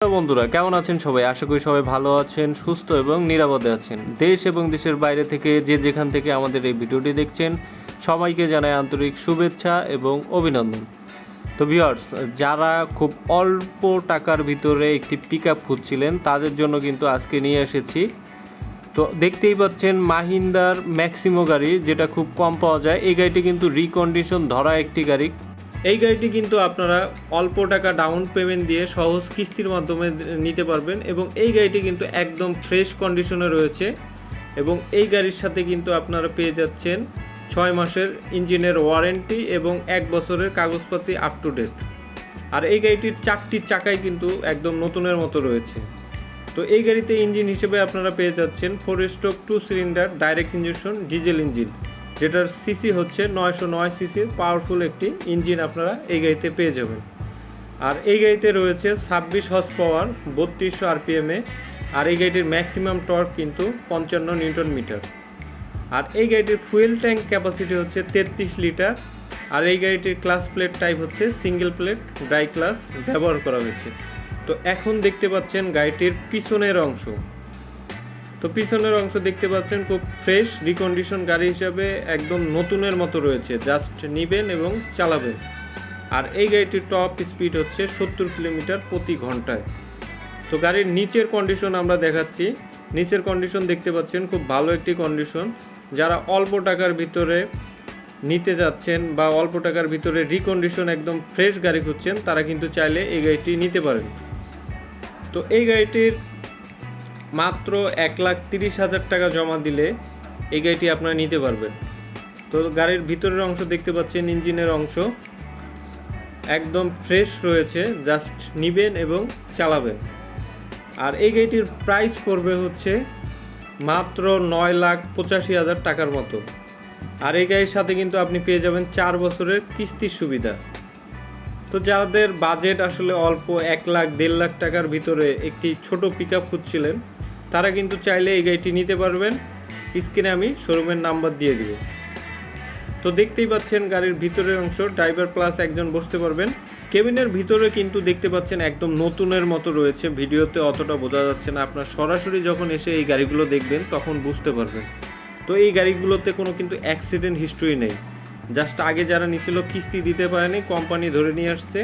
বন্ধুরা, কেমন আছেন সবাই? আশা করি সবাই ভালো আছেন, সুস্থ এবং নিরাপদে আছেন। দেশ এবং দেশের বাইরে থেকে যে যেখান থেকে আমাদের এই ভিডিওটি দেখছেন, সবাইকে জানাই আন্তরিক শুভেচ্ছা এবং অভিনন্দন। তো ভিউয়ার্স যারা খুব অল্প টাকার ভিতরে একটি পিক আপ খুঁজছিলেন, তাদের জন্য কিন্তু আজকে নিয়ে এসেছি। তো দেখতেই পাচ্ছেন মাহিন্দার ম্যাক্সিমো গাড়ি, যেটা খুব কম পাওয়া যায়। এই গাড়িটি কিন্তু রিকন্ডিশন ধরা একটি গাড়ি। এই গাড়িটি কিন্তু আপনারা অল্প টাকা ডাউন পেমেন্ট দিয়ে সহজ কিস্তির মাধ্যমে নিতে পারবেন এবং এই গাড়িটি কিন্তু একদম ফ্রেশ কন্ডিশনে রয়েছে এবং এই গাড়ির সাথে কিন্তু আপনারা পেয়ে যাচ্ছেন ছয় মাসের ইঞ্জিনের ওয়ারেন্টি এবং এক বছরের কাগজপাতি আপ টু ডেট আর এই গাড়িটির চারটি চাকাই কিন্তু একদম নতুনের মতো রয়েছে। তো এই গাড়িতে ইঞ্জিন হিসেবে আপনারা পেয়ে যাচ্ছেন four stroke two cylinder direct injection diesel engine যেটার সিসি হচ্ছে নয়শো নয় সিসির পাওয়ারফুল একটি ইঞ্জিন আপনারা এই গাড়িতে পেয়ে যাবেন। আর এই গাড়িতে রয়েছে ছাব্বিশ হর্স পাওয়ার বত্রিশশো আরপিএমে আর এই গাড়িটির ম্যাক্সিমাম টর্ক কিন্তু পঞ্চান্ন নিউটন মিটার আর এই গাড়িটির ফুয়েল ট্যাঙ্ক ক্যাপাসিটি হচ্ছে তেত্রিশ লিটার আর এই গাড়িটির ক্লাস প্লেট টাইপ হচ্ছে সিঙ্গেল প্লেট ড্রাই ক্লাস ব্যবহার করা হয়েছে। তো এখন দেখতে পাচ্ছেন গাড়িটির পিছনের অংশ। তো পিছনের অংশ দেখতে পাচ্ছেন খুব ফ্রেশ রিকন্ডিশন গাড়ি হিসাবে একদম নতুনের মতো রয়েছে। জাস্ট নিবেন এবং চালাবেন। আর এই গাড়িটির টপ স্পিড হচ্ছে সত্তর কিলোমিটার প্রতি ঘন্টায়। তো গাড়ির নিচের কন্ডিশন আমরা দেখাচ্ছি। নিচের কন্ডিশন দেখতে পাচ্ছেন খুব ভালো একটি কন্ডিশন যারা অল্প টাকার ভিতরে নিতে যাচ্ছেন বা অল্প টাকার ভিতরে রিকন্ডিশন একদম ফ্রেশ গাড়ি খুঁজছেন, তারা কিন্তু চাইলে এই গাড়িটি নিতে পারেন। তো এই গাড়িটির মাত্র এক লাখ তিরিশ হাজার টাকা জমা দিলে এই গাড়িটি আপনারা নিতে পারবেন। তো গাড়ির ভিতরের অংশ দেখতে পাচ্ছেন, ইঞ্জিনের অংশ। একদম ফ্রেশ রয়েছে, জাস্ট নিবেন এবং চালাবেন। আর এই গাড়িটির প্রাইস পড়বে হচ্ছে মাত্র নয় লাখ পঁচাশি হাজার টাকার মতো। আর এই গাড়ির সাথে কিন্তু আপনি পেয়ে যাবেন চার বছরের কিস্তির সুবিধা। তো যাদের বাজেট আসলে অল্প এক লাখ, দেড় লাখ টাকার ভিতরে একটি ছোট পিক আপ খুঁজছিলেন, তারা কিন্তু চাইলে এই গাড়িটি নিতে পারবেন। স্ক্রিনে আমি শোরুমের নাম্বার দিয়ে দিব। তো দেখতেই পাচ্ছেন গাড়ির ভিতরের অংশ ড্রাইভার প্লাস একজন বসতে পারবেন। কেবিনের ভিতরে কিন্তু দেখতে পাচ্ছেন একদম নতুনের মতো রয়েছে। ভিডিওতে অতটা বোঝা যাচ্ছে না। আপনার সরাসরি যখন এসে এই গাড়িগুলো দেখবেন, তখন বুঝতে পারবেন। তো এই গাড়িগুলোতে কোনো কিন্তু অ্যাক্সিডেন্ট হিস্ট্রি নেই। জাস্ট আগে যারা নিছিল কিস্তি দিতে পারেনি কোম্পানি ধরে নিয়ে আসছে।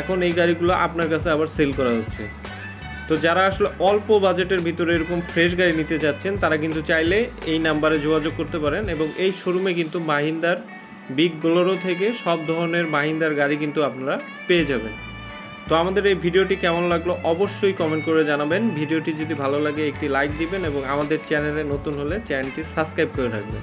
এখন এই গাড়িগুলো আপনার কাছে আবার সেল করা হচ্ছে। তো যারা আসলে অল্প বাজেটের ভিতরে এরকম ফ্রেশ গাড়ি নিতে যাচ্ছেন, তারা কিন্তু চাইলে এই নাম্বারে যোগাযোগ করতে পারেন এবং এই শোরুমে কিন্তু মাহিন্দার বিগ গ্লোরো থেকে সব ধরনের মাহিন্দার গাড়ি কিন্তু আপনারা পেয়ে যাবেন। তো আমাদের এই ভিডিওটি কেমন লাগল অবশ্যই কমেন্ট করে জানাবেন। ভিডিওটি যদি ভালো লাগে একটি লাইক দিবেন এবং আমাদের চ্যানেলে নতুন হলে চ্যানেলটি সাবস্ক্রাইব করে রাখবেন।